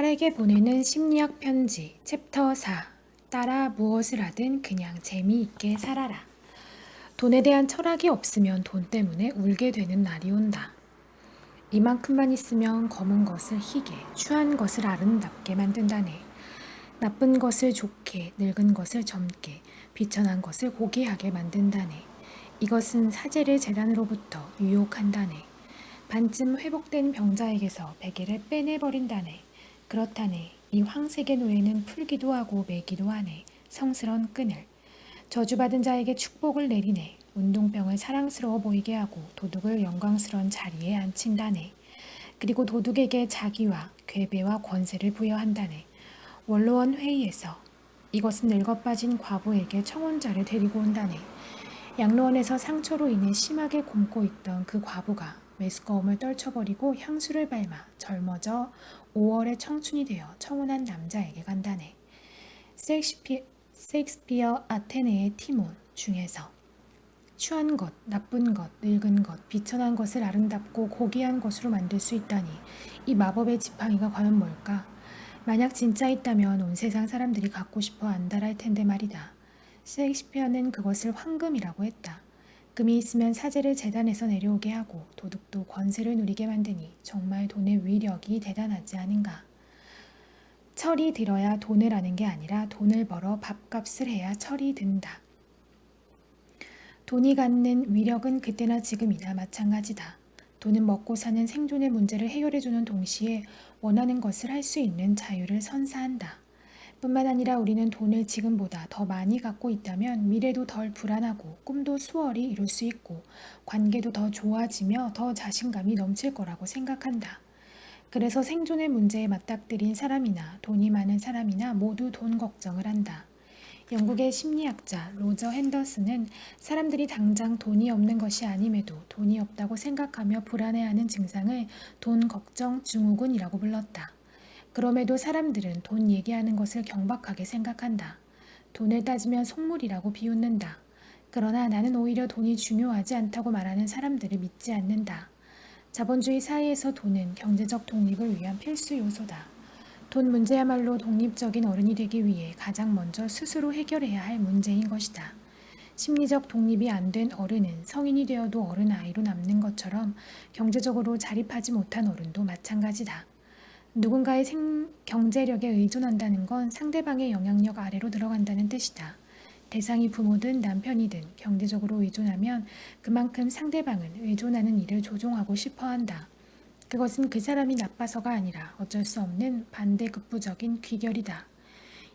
딸에게 보내는 심리학 편지 챕터 4 딸아 무엇을 하든 그냥 재미있게 살아라. 돈에 대한 철학이 없으면 돈 때문에 울게 되는 날이 온다. 이만큼만 있으면 검은 것을 희게, 추한 것을 아름답게 만든다네. 나쁜 것을 좋게, 늙은 것을 젊게, 비천한 것을 고귀하게 만든다네. 이것은 사제를 재단으로부터 유혹한다네. 반쯤 회복된 병자에게서 베개를 빼내버린다네. 그렇다네. 이 황색의 노예는 풀기도 하고 매기도 하네. 성스런 끈을. 저주받은 자에게 축복을 내리네. 운동병을 사랑스러워 보이게 하고 도둑을 영광스러운 자리에 앉힌다네. 그리고 도둑에게 자기와 괴배와 권세를 부여한다네. 원로원 회의에서 이것은 늙어빠진 과부에게 청혼자를 데리고 온다네. 양로원에서 상처로 인해 심하게 곪고 있던 그 과부가 메스꺼움을 떨쳐버리고 향수를 밟아 젊어져 5월의 청춘이 되어 청혼한 남자에게 간다네. 셰익스피, 셰익스피어 아테네의 티몬 중에서 추한 것, 나쁜 것, 늙은 것, 비천한 것을 아름답고 고귀한 것으로 만들 수 있다니 이 마법의 지팡이가 과연 뭘까? 만약 진짜 있다면 온 세상 사람들이 갖고 싶어 안달할 텐데 말이다. 셰익스피어는 그것을 황금이라고 했다. 금이 있으면 사제를 재단에서 내려오게 하고 도둑도 권세를 누리게 만드니 정말 돈의 위력이 대단하지 않은가. 철이 들어야 돈을 아는 게 아니라 돈을 벌어 밥값을 해야 철이 든다. 돈이 갖는 위력은 그때나 지금이나 마찬가지다. 돈은 먹고 사는 생존의 문제를 해결해주는 동시에 원하는 것을 할 수 있는 자유를 선사한다. 뿐만 아니라 우리는 돈을 지금보다 더 많이 갖고 있다면 미래도 덜 불안하고 꿈도 수월히 이룰 수 있고 관계도 더 좋아지며 더 자신감이 넘칠 거라고 생각한다. 그래서 생존의 문제에 맞닥뜨린 사람이나 돈이 많은 사람이나 모두 돈 걱정을 한다. 영국의 심리학자 로저 핸더슨은 사람들이 당장 돈이 없는 것이 아님에도 돈이 없다고 생각하며 불안해하는 증상을 돈 걱정 증후군이라고 불렀다. 그럼에도 사람들은 돈 얘기하는 것을 경박하게 생각한다. 돈을 따지면 속물이라고 비웃는다. 그러나 나는 오히려 돈이 중요하지 않다고 말하는 사람들을 믿지 않는다. 자본주의 사회에서 돈은 경제적 독립을 위한 필수 요소다. 돈 문제야말로 독립적인 어른이 되기 위해 가장 먼저 스스로 해결해야 할 문제인 것이다. 심리적 독립이 안 된 어른은 성인이 되어도 어른 아이로 남는 것처럼 경제적으로 자립하지 못한 어른도 마찬가지다. 누군가의 생, 경제력에 의존한다는 건 상대방의 영향력 아래로 들어간다는 뜻이다. 대상이 부모든 남편이든 경제적으로 의존하면 그만큼 상대방은 의존하는 일을 조종하고 싶어 한다. 그것은 그 사람이 나빠서가 아니라 어쩔 수 없는 반대급부적인 귀결이다.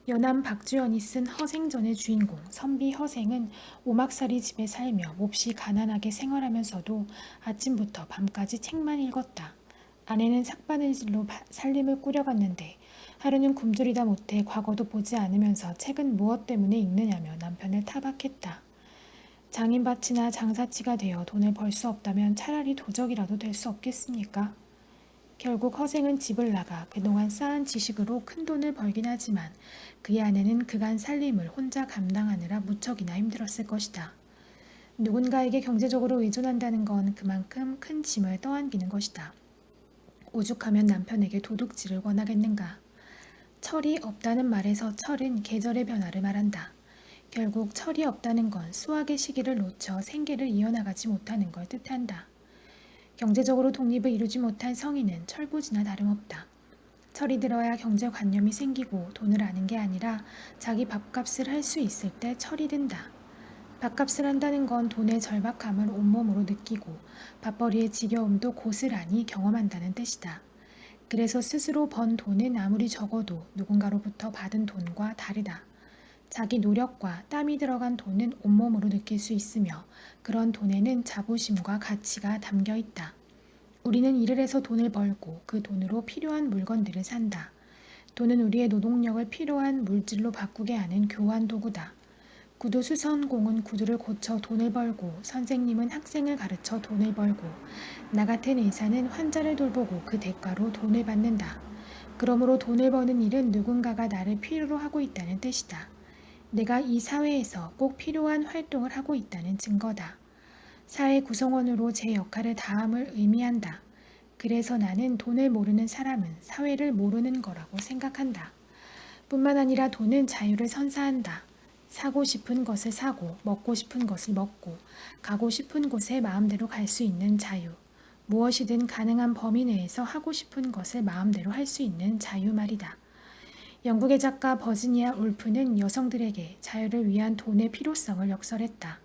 연암 박주연이 쓴 허생전의 주인공 선비 허생은 오막살이 집에 살며 몹시 가난하게 생활하면서도 아침부터 밤까지 책만 읽었다. 아내는 삭바늘질로 살림을 꾸려갔는데 하루는 굶주리다 못해 과거도 보지 않으면서 책은 무엇 때문에 읽느냐며 남편을 타박했다. 장인밭이나 장사치가 되어 돈을 벌 수 없다면 차라리 도적이라도 될 수 없겠습니까? 결국 허생은 집을 나가 그동안 쌓은 지식으로 큰 돈을 벌긴 하지만 그의 아내는 그간 살림을 혼자 감당하느라 무척이나 힘들었을 것이다. 누군가에게 경제적으로 의존한다는 건 그만큼 큰 짐을 떠안기는 것이다. 오죽하면 남편에게 도둑질을 원하겠는가. 철이 없다는 말에서 철은 계절의 변화를 말한다. 결국 철이 없다는 건 수확의 시기를 놓쳐 생계를 이어나가지 못하는 걸 뜻한다. 경제적으로 독립을 이루지 못한 성인은 철부지나 다름없다. 철이 들어야 경제관념이 생기고 돈을 아는 게 아니라 자기 밥값을 할 수 있을 때 철이 든다. 밥값을 한다는 건 돈의 절박함을 온몸으로 느끼고 밥벌이의 지겨움도 고스란히 경험한다는 뜻이다. 그래서 스스로 번 돈은 아무리 적어도 누군가로부터 받은 돈과 다르다. 자기 노력과 땀이 들어간 돈은 온몸으로 느낄 수 있으며 그런 돈에는 자부심과 가치가 담겨 있다. 우리는 일을 해서 돈을 벌고 그 돈으로 필요한 물건들을 산다. 돈은 우리의 노동력을 필요한 물질로 바꾸게 하는 교환 도구다. 구두 수선공은 구두를 고쳐 돈을 벌고 선생님은 학생을 가르쳐 돈을 벌고 나 같은 의사는 환자를 돌보고 그 대가로 돈을 받는다. 그러므로 돈을 버는 일은 누군가가 나를 필요로 하고 있다는 뜻이다. 내가 이 사회에서 꼭 필요한 활동을 하고 있다는 증거다. 사회 구성원으로 제 역할을 다함을 의미한다. 그래서 나는 돈을 모르는 사람은 사회를 모르는 거라고 생각한다. 뿐만 아니라 돈은 자유를 선사한다. 사고 싶은 것을 사고, 먹고 싶은 것을 먹고, 가고 싶은 곳에 마음대로 갈 수 있는 자유. 무엇이든 가능한 범위 내에서 하고 싶은 것을 마음대로 할 수 있는 자유 말이다. 영국의 작가 버지니아 울프는 여성들에게 자유를 위한 돈의 필요성을 역설했다.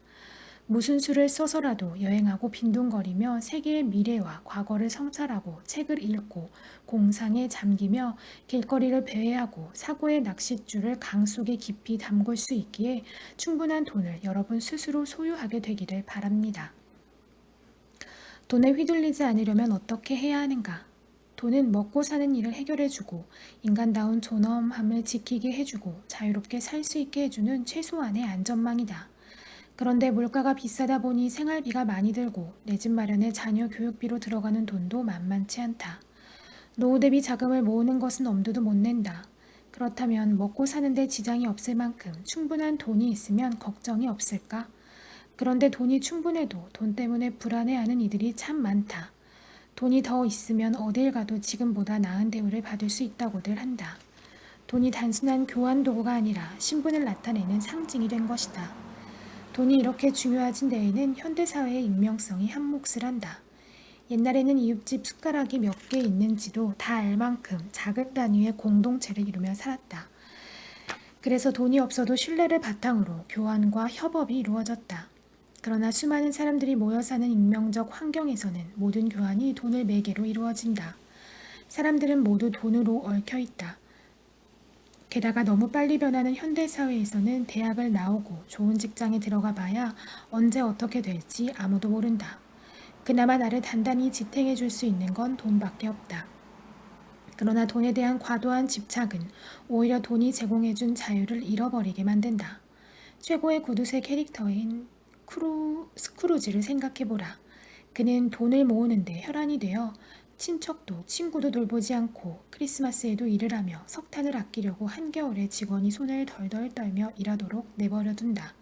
무슨 수를 써서라도 여행하고 빈둥거리며 세계의 미래와 과거를 성찰하고 책을 읽고 공상에 잠기며 길거리를 배회하고 사고의 낚싯줄을 강 속에 깊이 담글 수 있기에 충분한 돈을 여러분 스스로 소유하게 되기를 바랍니다. 돈에 휘둘리지 않으려면 어떻게 해야 하는가? 돈은 먹고 사는 일을 해결해주고 인간다운 존엄함을 지키게 해주고 자유롭게 살 수 있게 해주는 최소한의 안전망이다. 그런데 물가가 비싸다 보니 생활비가 많이 들고 내 집 마련에 자녀 교육비로 들어가는 돈도 만만치 않다. 노후 대비 자금을 모으는 것은 엄두도 못 낸다. 그렇다면 먹고 사는데 지장이 없을 만큼 충분한 돈이 있으면 걱정이 없을까? 그런데 돈이 충분해도 돈 때문에 불안해하는 이들이 참 많다. 돈이 더 있으면 어딜 가도 지금보다 나은 대우를 받을 수 있다고들 한다. 돈이 단순한 교환 도구가 아니라 신분을 나타내는 상징이 된 것이다. 돈이 이렇게 중요해진 데에는 현대사회의 익명성이 한 몫을 한다. 옛날에는 이웃집 숟가락이 몇 개 있는지도 다 알 만큼 작은 단위의 공동체를 이루며 살았다. 그래서 돈이 없어도 신뢰를 바탕으로 교환과 협업이 이루어졌다. 그러나 수많은 사람들이 모여 사는 익명적 환경에서는 모든 교환이 돈을 매개로 이루어진다. 사람들은 모두 돈으로 얽혀 있다. 게다가 너무 빨리 변하는 현대 사회에서는 대학을 나오고 좋은 직장에 들어가 봐야 언제 어떻게 될지 아무도 모른다. 그나마 나를 단단히 지탱해 줄 수 있는 건 돈밖에 없다. 그러나 돈에 대한 과도한 집착은 오히려 돈이 제공해 준 자유를 잃어버리게 만든다. 최고의 구두쇠 캐릭터인 크루, 스크루지를 생각해보라. 그는 돈을 모으는데 혈안이 되어 친척도 친구도 돌보지 않고 크리스마스에도 일을 하며 석탄을 아끼려고 한겨울에 직원이 손을 덜덜 떨며 일하도록 내버려 둔다.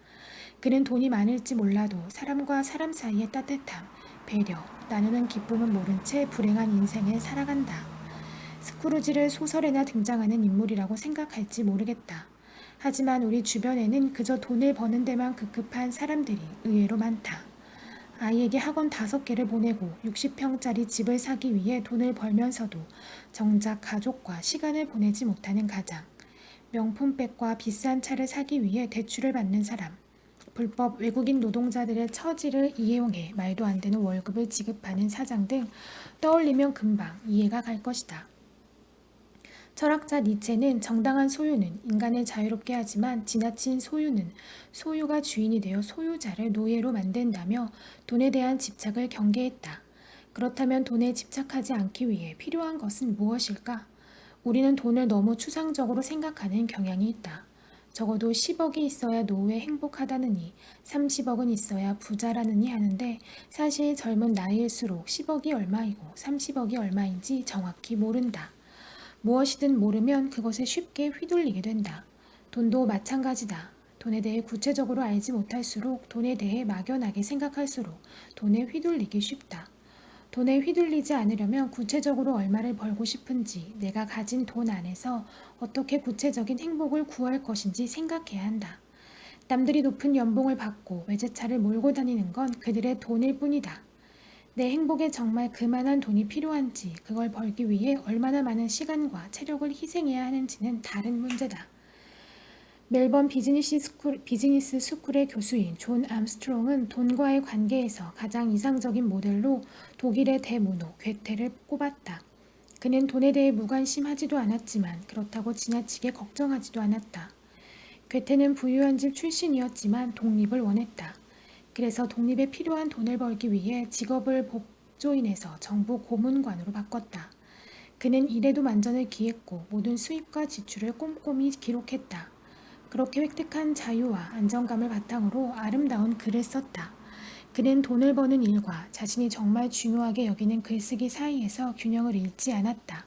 그는 돈이 많을지 몰라도 사람과 사람 사이의 따뜻함, 배려, 나누는 기쁨은 모른 채 불행한 인생을 살아간다. 스크루지를 소설에나 등장하는 인물이라고 생각할지 모르겠다. 하지만 우리 주변에는 그저 돈을 버는 데만 급급한 사람들이 의외로 많다. 아이에게 학원 다섯 개를 보내고 60평짜리 집을 사기 위해 돈을 벌면서도 정작 가족과 시간을 보내지 못하는 가장, 명품백과 비싼 차를 사기 위해 대출을 받는 사람, 불법 외국인 노동자들의 처지를 이용해 말도 안 되는 월급을 지급하는 사장 등 떠올리면 금방 이해가 갈 것이다. 철학자 니체는 정당한 소유는 인간을 자유롭게 하지만 지나친 소유는 소유가 주인이 되어 소유자를 노예로 만든다며 돈에 대한 집착을 경계했다. 그렇다면 돈에 집착하지 않기 위해 필요한 것은 무엇일까? 우리는 돈을 너무 추상적으로 생각하는 경향이 있다. 적어도 10억이 있어야 노후에 행복하다느니 30억은 있어야 부자라느니 하는데 사실 젊은 나이일수록 10억이 얼마이고 30억이 얼마인지 정확히 모른다. 무엇이든 모르면 그것에 쉽게 휘둘리게 된다. 돈도 마찬가지다. 돈에 대해 구체적으로 알지 못할수록 돈에 대해 막연하게 생각할수록 돈에 휘둘리기 쉽다. 돈에 휘둘리지 않으려면 구체적으로 얼마를 벌고 싶은지 내가 가진 돈 안에서 어떻게 구체적인 행복을 구할 것인지 생각해야 한다. 남들이 높은 연봉을 받고 외제차를 몰고 다니는 건 그들의 돈일 뿐이다. 내 행복에 정말 그만한 돈이 필요한지 그걸 벌기 위해 얼마나 많은 시간과 체력을 희생해야 하는지는 다른 문제다. 멜번 비즈니스 스쿨, 비즈니스 스쿨의 교수인 존 암스트롱은 돈과의 관계에서 가장 이상적인 모델로 독일의 대문호 괴테를 꼽았다. 그는 돈에 대해 무관심하지도 않았지만 그렇다고 지나치게 걱정하지도 않았다. 괴테는 부유한 집 출신이었지만 독립을 원했다. 그래서 독립에 필요한 돈을 벌기 위해 직업을 법조인에서 정부 고문관으로 바꿨다. 그는 일에도 만전을 기했고 모든 수입과 지출을 꼼꼼히 기록했다. 그렇게 획득한 자유와 안정감을 바탕으로 아름다운 글을 썼다. 그는 돈을 버는 일과 자신이 정말 중요하게 여기는 글쓰기 사이에서 균형을 잃지 않았다.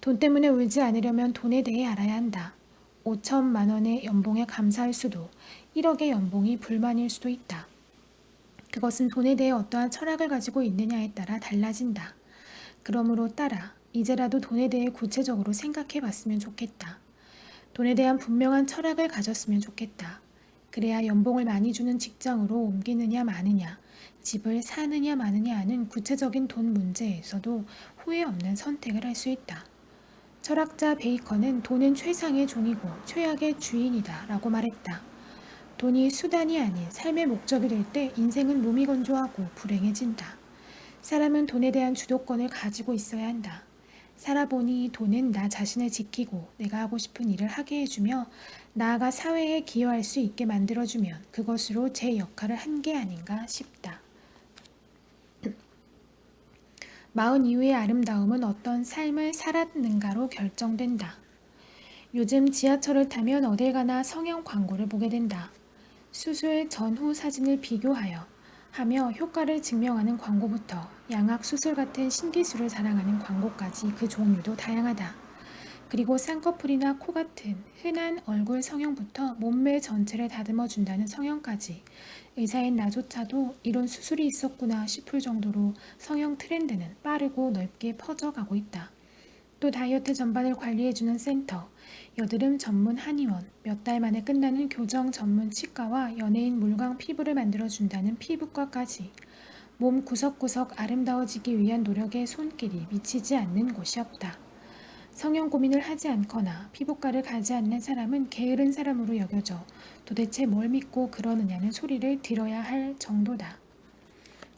돈 때문에 울지 않으려면 돈에 대해 알아야 한다. 5천만 원의 연봉에 감사할 수도 1억의 연봉이 불만일 수도 있다. 그것은 돈에 대해 어떠한 철학을 가지고 있느냐에 따라 달라진다. 그러므로 따라 이제라도 돈에 대해 구체적으로 생각해 봤으면 좋겠다. 돈에 대한 분명한 철학을 가졌으면 좋겠다. 그래야 연봉을 많이 주는 직장으로 옮기느냐 마느냐, 집을 사느냐 마느냐 하는 구체적인 돈 문제에서도 후회 없는 선택을 할 수 있다. 철학자 베이컨은 돈은 최상의 종이고 최악의 주인이다 라고 말했다. 돈이 수단이 아닌 삶의 목적이 될 때 인생은 무미건조하고 불행해진다. 사람은 돈에 대한 주도권을 가지고 있어야 한다. 살아보니 돈은 나 자신을 지키고 내가 하고 싶은 일을 하게 해주며 나아가 사회에 기여할 수 있게 만들어주면 그것으로 제 역할을 한 게 아닌가 싶다. 마흔 이후의 아름다움은 어떤 삶을 살았는가로 결정된다. 요즘 지하철을 타면 어딜 가나 성형 광고를 보게 된다. 수술 전후 사진을 비교하여 하며 효과를 증명하는 광고부터 양악 수술 같은 신기술을 자랑하는 광고까지 그 종류도 다양하다. 그리고 쌍꺼풀이나 코 같은 흔한 얼굴 성형부터 몸매 전체를 다듬어 준다는 성형까지 의사인 나조차도 이런 수술이 있었구나 싶을 정도로 성형 트렌드는 빠르고 넓게 퍼져가고 있다. 또 다이어트 전반을 관리해주는 센터, 여드름 전문 한의원, 몇 달 만에 끝나는 교정 전문 치과와 연예인 물광 피부를 만들어준다는 피부과까지 몸 구석구석 아름다워지기 위한 노력의 손길이 미치지 않는 곳이 없다. 성형 고민을 하지 않거나 피부과를 가지 않는 사람은 게으른 사람으로 여겨져 도대체 뭘 믿고 그러느냐는 소리를 들어야 할 정도다.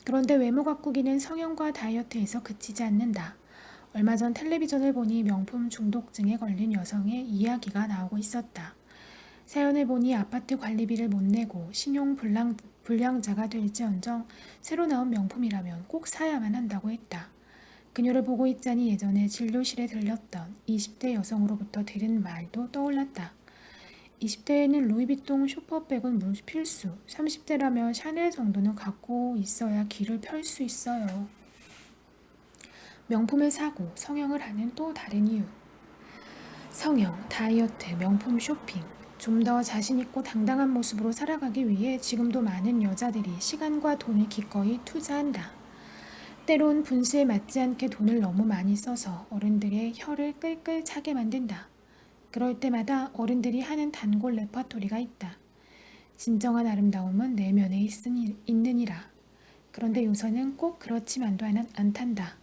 그런데 외모 가꾸기는 성형과 다이어트에서 그치지 않는다. 얼마 전 텔레비전을 보니 명품 중독증에 걸린 여성의 이야기가 나오고 있었다. 사연을 보니 아파트 관리비를 못 내고 신용 불량, 불량자가 될지언정 새로 나온 명품이라면 꼭 사야만 한다고 했다. 그녀를 보고 있자니 예전에 진료실에 들렸던 20대 여성으로부터 들은 말도 떠올랐다. 20대에는 루이비통 슈퍼백은 필수, 30대라면 샤넬 정도는 갖고 있어야 길을 펼 수 있어요. 명품을 사고 성형을 하는 또 다른 이유. 성형, 다이어트, 명품 쇼핑. 좀 더 자신있고 당당한 모습으로 살아가기 위해 지금도 많은 여자들이 시간과 돈을 기꺼이 투자한다. 때론 분수에 맞지 않게 돈을 너무 많이 써서 어른들의 혀를 끌끌 차게 만든다. 그럴 때마다 어른들이 하는 단골 레퍼토리가 있다. 진정한 아름다움은 내면에 있느니라. 그런데 요새는 꼭 그렇지만도 않단다.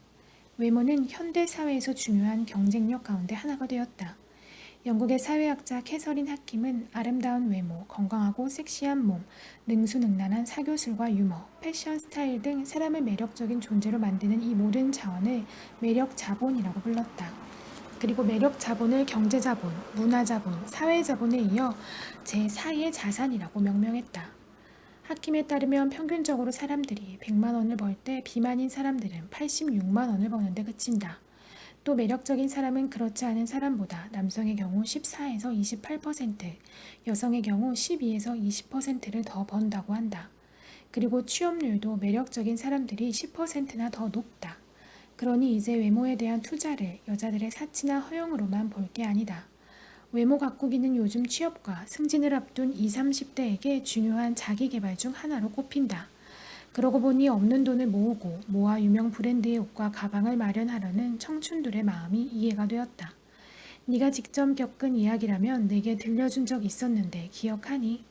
외모는 현대 사회에서 중요한 경쟁력 가운데 하나가 되었다. 영국의 사회학자 캐서린 하킴은 아름다운 외모, 건강하고 섹시한 몸, 능수능란한 사교술과 유머, 패션 스타일 등 사람을 매력적인 존재로 만드는 이 모든 자원을 매력 자본이라고 불렀다. 그리고 매력 자본을 경제 자본, 문화 자본, 사회 자본에 이어 제4의 자산이라고 명명했다. 하킴에 따르면 평균적으로 사람들이 100만 원을 벌 때 비만인 사람들은 86만 원을 버는데 그친다. 또 매력적인 사람은 그렇지 않은 사람보다 남성의 경우 14에서 28%, 여성의 경우 12에서 20%를 더 번다고 한다. 그리고 취업률도 매력적인 사람들이 10%나 더 높다. 그러니 이제 외모에 대한 투자를 여자들의 사치나 허용으로만 볼 게 아니다. 외모 가꾸기는 요즘 취업과 승진을 앞둔 20, 30대에게 중요한 자기 개발 중 하나로 꼽힌다. 그러고 보니 없는 돈을 모으고 모아 유명 브랜드의 옷과 가방을 마련하려는 청춘들의 마음이 이해가 되었다. 네가 직접 겪은 이야기라면 내게 들려준 적 있었는데 기억하니?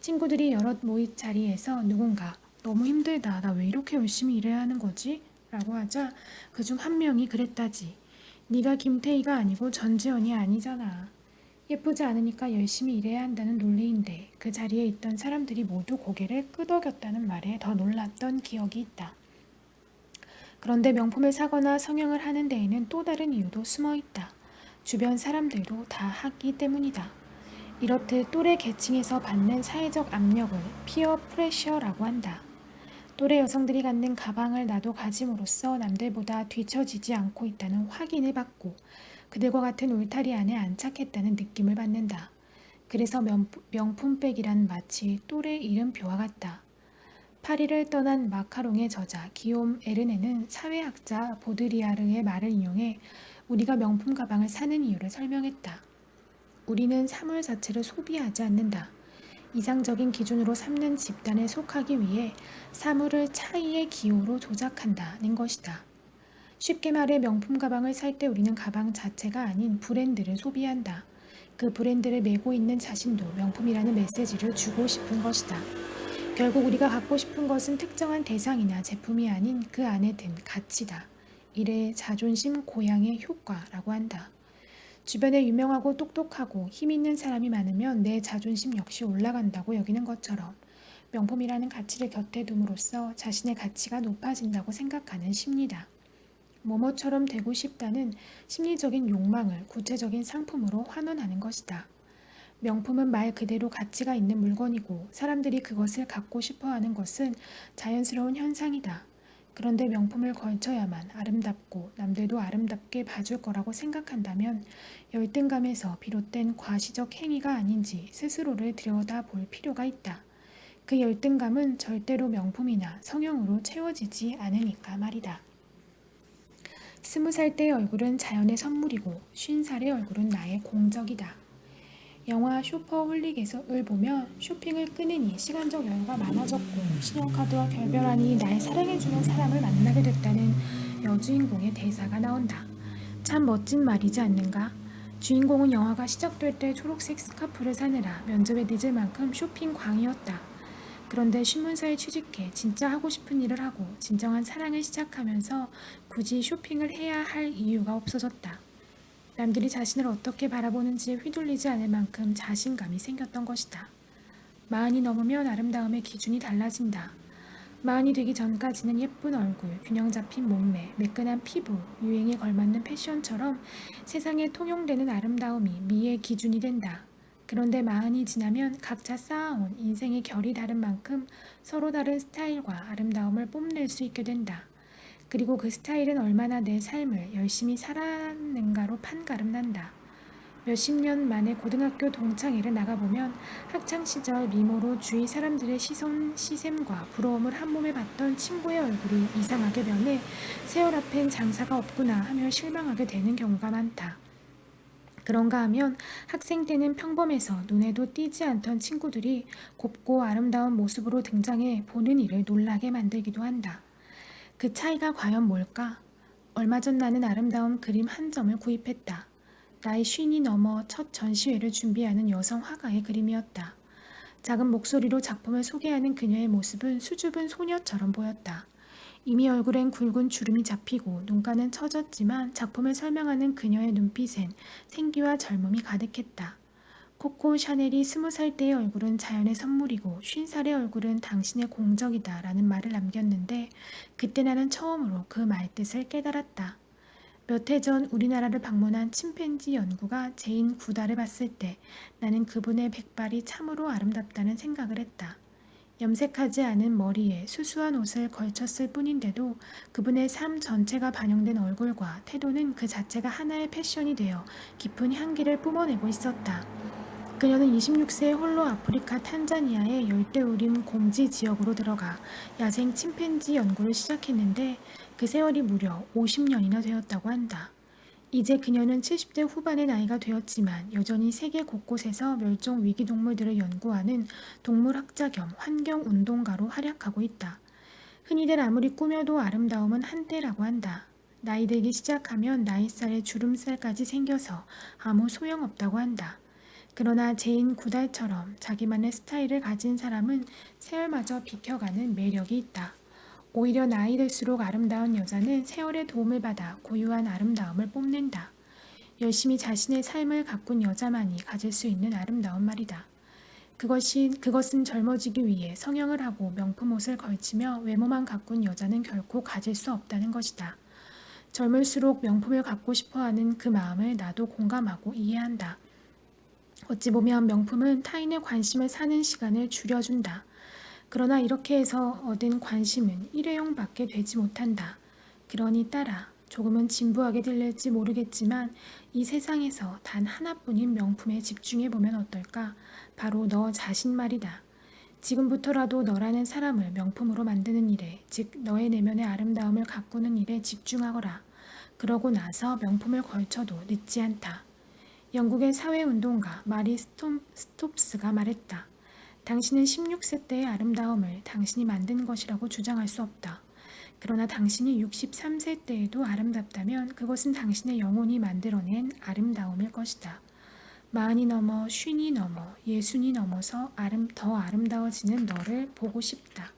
친구들이 여럿 모인 자리에서 누군가 너무 힘들다. 나 왜 이렇게 열심히 일해야 하는 거지? 라고 하자 그중 한 명이 그랬다지. 네가 김태희가 아니고 전지현이 아니잖아. 예쁘지 않으니까 열심히 일해야 한다는 논리인데 그 자리에 있던 사람들이 모두 고개를 끄덕였다는 말에 더 놀랐던 기억이 있다. 그런데 명품을 사거나 성형을 하는 데에는 또 다른 이유도 숨어 있다. 주변 사람들도 다 하기 때문이다. 이렇듯 또래 계층에서 받는 사회적 압력을 피어 프레셔라고 한다. 또래 여성들이 갖는 가방을 나도 가짐으로써 남들보다 뒤처지지 않고 있다는 확인을 받고 그들과 같은 울타리 안에 안착했다는 느낌을 받는다. 그래서 명품백이란 마치 또래 이름표와 같다. 파리를 떠난 마카롱의 저자 기욤 에르네는 사회학자 보드리아르의 말을 인용해 우리가 명품 가방을 사는 이유를 설명했다. 우리는 사물 자체를 소비하지 않는다. 이상적인 기준으로 삼는 집단에 속하기 위해 사물을 차이의 기호로 조작한다는 것이다. 쉽게 말해 명품 가방을 살 때 우리는 가방 자체가 아닌 브랜드를 소비한다. 그 브랜드를 메고 있는 자신도 명품이라는 메시지를 주고 싶은 것이다. 결국 우리가 갖고 싶은 것은 특정한 대상이나 제품이 아닌 그 안에 든 가치다. 이래 자존심 고양의 효과라고 한다. 주변에 유명하고 똑똑하고 힘 있는 사람이 많으면 내 자존심 역시 올라간다고 여기는 것처럼 명품이라는 가치를 곁에 둠으로써 자신의 가치가 높아진다고 생각하는 심리다. 뭐뭐처럼 되고 싶다는 심리적인 욕망을 구체적인 상품으로 환원하는 것이다. 명품은 말 그대로 가치가 있는 물건이고 사람들이 그것을 갖고 싶어 하는 것은 자연스러운 현상이다. 그런데 명품을 걸쳐야만 아름답고 남들도 아름답게 봐줄 거라고 생각한다면 열등감에서 비롯된 과시적 행위가 아닌지 스스로를 들여다 볼 필요가 있다. 그 열등감은 절대로 명품이나 성형으로 채워지지 않으니까 말이다. 스무 살 때의 얼굴은 자연의 선물이고 쉰 살의 얼굴은 나의 공적이다. 영화 슈퍼홀릭을 보면 쇼핑을 끊으니 시간적 여유가 많아졌고 신용카드와 결별하니 날 사랑해주는 사람을 만나게 됐다는 여주인공의 대사가 나온다. 참 멋진 말이지 않는가? 주인공은 영화가 시작될 때 초록색 스카프를 사느라 면접에 늦을 만큼 쇼핑 광이었다. 그런데 신문사에 취직해 진짜 하고 싶은 일을 하고 진정한 사랑을 시작하면서 굳이 쇼핑을 해야 할 이유가 없어졌다. 남들이 자신을 어떻게 바라보는지 휘둘리지 않을 만큼 자신감이 생겼던 것이다. 마흔이 넘으면 아름다움의 기준이 달라진다. 마흔이 되기 전까지는 예쁜 얼굴, 균형 잡힌 몸매, 매끈한 피부, 유행에 걸맞는 패션처럼 세상에 통용되는 아름다움이 미의 기준이 된다. 그런데 마흔이 지나면 각자 쌓아온 인생의 결이 다른 만큼 서로 다른 스타일과 아름다움을 뽐낼 수 있게 된다. 그리고 그 스타일은 얼마나 내 삶을 열심히 살았는가로 판가름 난다. 몇십 년 만에 고등학교 동창회를 나가보면 학창시절 미모로 주위 사람들의 시선, 시샘과 부러움을 한 몸에 봤던 친구의 얼굴이 이상하게 변해 세월 앞엔 장사가 없구나 하며 실망하게 되는 경우가 많다. 그런가 하면 학생 때는 평범해서 눈에도 띄지 않던 친구들이 곱고 아름다운 모습으로 등장해 보는 이를 놀라게 만들기도 한다. 그 차이가 과연 뭘까? 얼마 전 나는 아름다운 그림 한 점을 구입했다. 나이 쉰이 넘어 첫 전시회를 준비하는 여성 화가의 그림이었다. 작은 목소리로 작품을 소개하는 그녀의 모습은 수줍은 소녀처럼 보였다. 이미 얼굴엔 굵은 주름이 잡히고 눈가는 처졌지만 작품을 설명하는 그녀의 눈빛엔 생기와 젊음이 가득했다. 코코 샤넬이 스무 살 때의 얼굴은 자연의 선물이고 쉰 살의 얼굴은 당신의 공적이다 라는 말을 남겼는데 그때 나는 처음으로 그 말뜻을 깨달았다. 몇 해 전 우리나라를 방문한 침팬지 연구가 제인 구다를 봤을 때 나는 그분의 백발이 참으로 아름답다는 생각을 했다. 염색하지 않은 머리에 수수한 옷을 걸쳤을 뿐인데도 그분의 삶 전체가 반영된 얼굴과 태도는 그 자체가 하나의 패션이 되어 깊은 향기를 뿜어내고 있었다. 그녀는 26세에 홀로 아프리카 탄자니아의 열대우림 곰지 지역으로 들어가 야생 침팬지 연구를 시작했는데 그 세월이 무려 50년이나 되었다고 한다. 이제 그녀는 70대 후반의 나이가 되었지만 여전히 세계 곳곳에서 멸종 위기 동물들을 연구하는 동물학자 겸 환경운동가로 활약하고 있다. 흔히들 아무리 꾸며도 아름다움은 한때라고 한다. 나이 들기 시작하면 나이살에 주름살까지 생겨서 아무 소용없다고 한다. 그러나 제인 구달처럼 자기만의 스타일을 가진 사람은 세월마저 비켜가는 매력이 있다. 오히려 나이 들수록 아름다운 여자는 세월의 도움을 받아 고유한 아름다움을 뽐낸다. 열심히 자신의 삶을 가꾼 여자만이 가질 수 있는 아름다운 말이다. 그것이 그것은 젊어지기 위해 성형을 하고 명품 옷을 걸치며 외모만 가꾼 여자는 결코 가질 수 없다는 것이다. 젊을수록 명품을 갖고 싶어 하는 그 마음을 나도 공감하고 이해한다. 어찌 보면 명품은 타인의 관심을 사는 시간을 줄여준다. 그러나 이렇게 해서 얻은 관심은 일회용밖에 되지 못한다. 그러니 따라 조금은 진부하게 들릴지 모르겠지만 이 세상에서 단 하나뿐인 명품에 집중해 보면 어떨까? 바로 너 자신 말이다. 지금부터라도 너라는 사람을 명품으로 만드는 일에, 즉 너의 내면의 아름다움을 가꾸는 일에 집중하거라. 그러고 나서 명품을 걸쳐도 늦지 않다. 영국의 사회운동가 마리 스톰, 스톱스가 말했다. 당신은 16세 때의 아름다움을 당신이 만든 것이라고 주장할 수 없다. 그러나 당신이 63세 때에도 아름답다면 그것은 당신의 영혼이 만들어낸 아름다움일 것이다. 마흔이 넘어 쉰이 넘어 예순이 넘어서 아름, 더 아름다워지는 너를 보고 싶다.